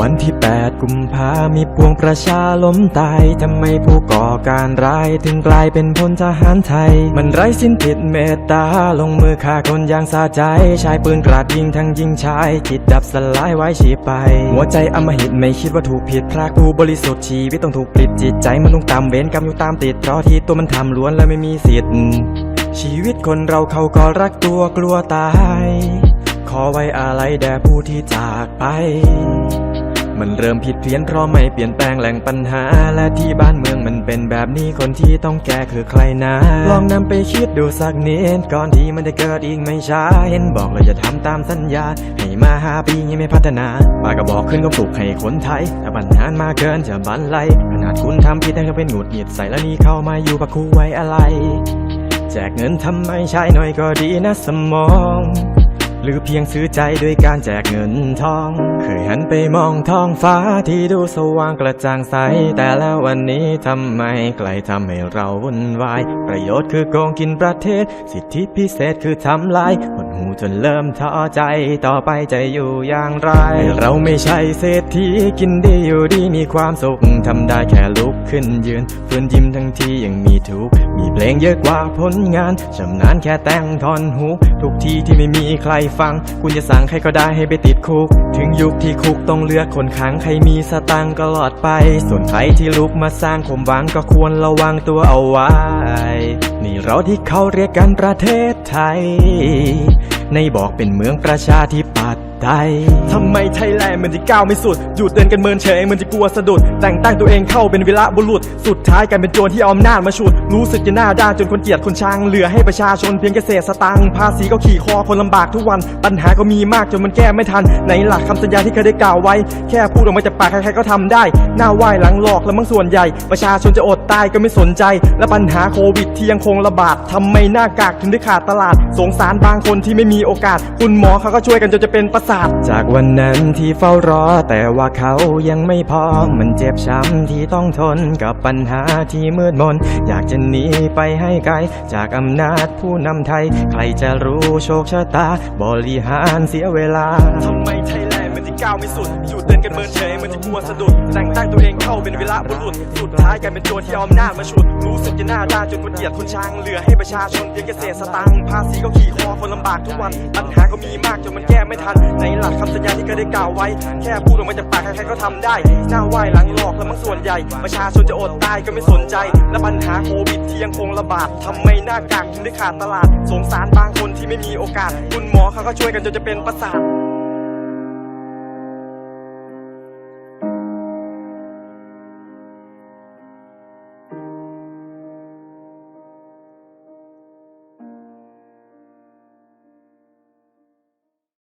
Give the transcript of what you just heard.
วันที่ 8 กุมภามีปวงประชาล้มตาย ทำไมผู้ก่อการร้ายถึงกลายเป็นพลทหารไทย มันไร้สิ้นผิดเมตตา ลงมือฆ่าคนอย่างสาใจชายปืนกราดยิงทั้งยิงชาย จิตดับสลายไว้ชีไป หัวใจอำมหิตไม่คิดว่าถูกผิดพระกูบริสุทธิ์ชีวิตต้องถูกปลิดจิตใจมันต้องตามเวรกรรมอยู่ตามติดเพราะที่ตัวมันทำล้วนและไม่มีสิทธิ์ ชีวิตคนเราเขาก็รักตัวกลัวตายขอไว้อาลัยแด่ผู้ที่จากไป มันเริ่มผิดเพี้ยนเพราะไม่เปลี่ยนแปลงแหล่งปัญหา และที่บ้านเมืองมันเป็นแบบนี้คนที่ต้องแก้คือใครนะ ลองนำไปคิดดูสักนิดก่อนที่มันจะเกิดอีกไม่ช้า เห็นบอกเราจะทำตามสัญญา ให้มาหาปียังไม่พัฒนาป้าก็บอกขึ้นก็ปลุกให้คนไทยแต่ปัญหามาเกินจะบันไลขนาดคุณทำผิดแต่ก็เป็นหงุดหงิดใส่แล้วนี่เข้ามาอยู่ปะคูไว้อะไร แจกเงินทำไมใช้หน่อยก็ดีนะสมอง รือเพียงซื้อใจด้วยการแจกเงินทอง เคยหันไปมองท้องฟ้าที่ดูสว่างกระจ่างใส แต่แล้ววันนี้ทำไมไกลทำให้เราวุ่นวาย ประโยชน์คือโกงกินประเทศ สิทธิพิเศษคือทำลาย จนเริ่มท้อใจต่อไปจะอยู่อย่างไร เราไม่ใช่เศรษฐีกินดีอยู่ดีมีความสุขทำได้แค่ลุกขึ้นยืนฝืนยิ้มทั้งที่ยังมีทุกข์มีเพลงเยอะกว่าผลงานชำนาญแค่แต่งทอนฮุกทุกที่ที่ไม่มีใครฟัง คุณจะสั่งใครก็ได้ให้ไปติดคุก ถึงยุคที่คุกต้องเลือกคนขังใครมีสตังก็หลอดไป ส่วนใครที่ลุกมาสร้างความหวังก็ควรระวังตัวเอาไว้ นี่เราที่เขาเรียกกันประเทศไทยในบอกเป็นเมืองประชาธิปัตย์ไทยทำไมไทยแลนด์มันจะก้าวไม่สุด หยุดเดินกันเมินเฉยมันจะกลัวสะดุด แต่งตั้งตัวเองเข้าเป็นวีระบุรุษ สุดท้ายกลายเป็นโจรที่เอาอำนาจมาฉุด รู้สึกจะหน้าด้านจนคนเกลียดคนชัง เหลือให้ประชาชนเพียงแค่เศษสตังค์ภาษีก็ขี่คอคนลำบากทุกวัน ปัญหาก็มีมากจนมันแก้ไม่ทัน ในหลักคำสัญญาที่เคยได้กล่าวไว้ แค่พูดออกมาจากปากใครๆก็ทำได้ หน้าไหว้หลังหลอกแล้วมั้งส่วนใหญ่ ประชาชนจะอดตายก็ไม่สนใจ และปัญหาโควิดที่ยังคงระบาดทำไมหน้ากากถึงได้ขาดตลาด สงสารบางคนที่ไม่มีีโอกาส คุณหมอเขาก็ช่วยกันจนจะเป็นประสาท จากวันนั้นที่เฝ้ารอ แต่ว่าเขายังไม่พอมันเจ็บช้ำที่ต้องทนกับปัญหาที่มืดมน อยากจะหนีไปให้ไกล จากอำนาจผู้นำไทย ใครจะรู้โชคชะตา บริหารเสียเวลาทำไมไทยแล ก้าวไม่สุด อยู่เดินกันเมินเฉยมันจะกลัวสะดุด แต่งตั้งตัวเองเข้าเป็นเวลาบุรุษ สุดท้ายกลายเป็นตัวที่เอาอำนาจมาฉุด รู้สึกจะหน้าด้านจนคนเกลียดคนชัง เหลือให้ประชาชนเพียงแค่เศษสตังค์ภาษีก็ขี่คอคนลำบากทุกวัน ปัญหาก็มีมากจนมันแก้ไม่ทัน ในหลักคำสัญญาที่เคยได้กล่าวไว้ แค่พูดออกมาจากปากใครๆก็ทำได้หน้าไหว้หลังหลอกแล้วมั้งส่วนใหญ่ ประชาชนจะอดตายก็ไม่สนใจ และปัญหาโควิดที่ยังคงระบาดทำไมหน้ากากถึงได้ขาดตลาด สงสารบางคนที่ไม่มีโอกาส คุณหมอเขาก็ช่วยกันจนจะเป็นประสาท